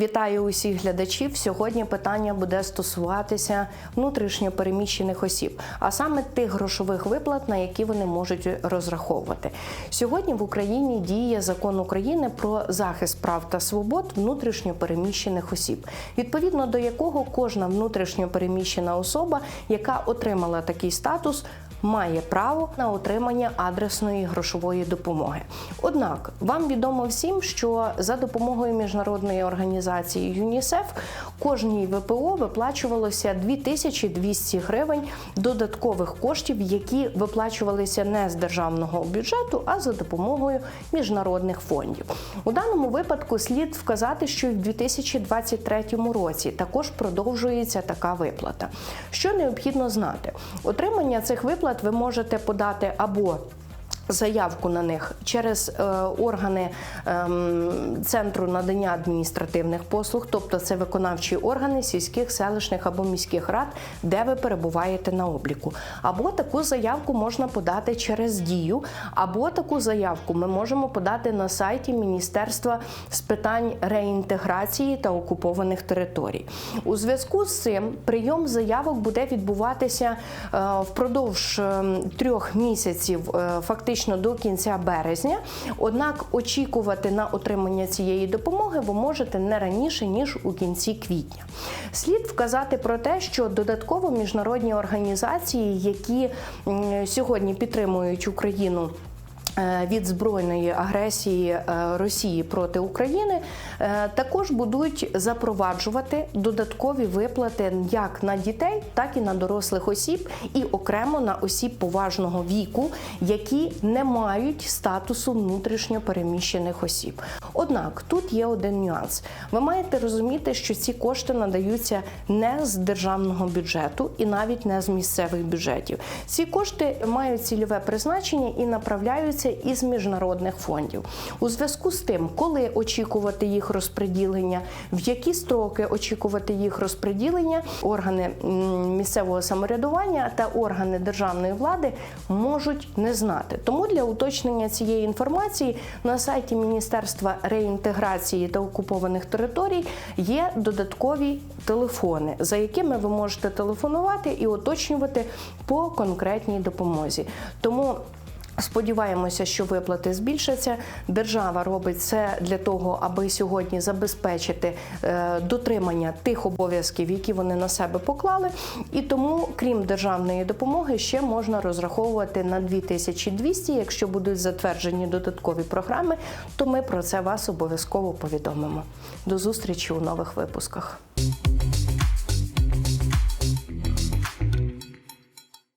Вітаю усіх глядачів. Сьогодні питання буде стосуватися внутрішньо переміщених осіб, а саме тих грошових виплат, на які вони можуть розраховувати. Сьогодні в Україні діє закон України про захист прав та свобод внутрішньо переміщених осіб, відповідно до якого кожна внутрішньо переміщена особа, яка отримала такий статус, має право на отримання адресної грошової допомоги. Однак вам відомо всім, що за допомогою міжнародної організації ЮНІСЕФ кожній ВПО виплачувалося 2200 гривень додаткових коштів, які виплачувалися не з державного бюджету, а за допомогою міжнародних фондів. У даному випадку слід вказати, що в 2023 році також продовжується така виплата. Що необхідно знати? Отримання цих виплат ви можете подати або Заявку на них через е, органи ем, центру надання адміністративних послуг, тобто це виконавчі органи сільських, селищних або міських рад, де ви перебуваєте на обліку. Або таку заявку можна подати через дію, або таку заявку ми можемо подати на сайті Міністерства з питань реінтеграції та окупованих територій. У зв'язку з цим прийом заявок буде відбуватися е, впродовж е, трьох місяців, е, фактично до кінця березня. Однак очікувати на отримання цієї допомоги ви можете не раніше ніж у кінці квітня. Слід вказати про те, що додатково міжнародні організації, які сьогодні підтримують Україну. Е, Від збройної агресії е, Росії проти України е, також будуть запроваджувати додаткові виплати як на дітей, так і на дорослих осіб, і окремо на осіб поважного віку, які не мають статусу внутрішньо переміщених осіб. Однак тут є один нюанс. Ви маєте розуміти, що ці кошти надаються не з державного бюджету і навіть не з місцевих бюджетів. Ці кошти мають цільове призначення і направляються із міжнародних фондів. У зв'язку з тим, коли очікувати їх розподілення, в які строки очікувати їх розподілення, органи місцевого самоврядування та органи державної влади можуть не знати. Тому для уточнення цієї інформації на сайті Міністерства реінтеграції та окупованих територій є додаткові телефони, за якими ви можете телефонувати і уточнювати по конкретній допомозі. Тому Сподіваємося, що виплати збільшаться. Держава робить це для того, аби сьогодні забезпечити е, дотримання тих обов'язків, які вони на себе поклали. І тому, крім державної допомоги, ще можна розраховувати на 2200. Якщо будуть затверджені додаткові програми, то ми про це вас обов'язково повідомимо. До зустрічі у нових випусках.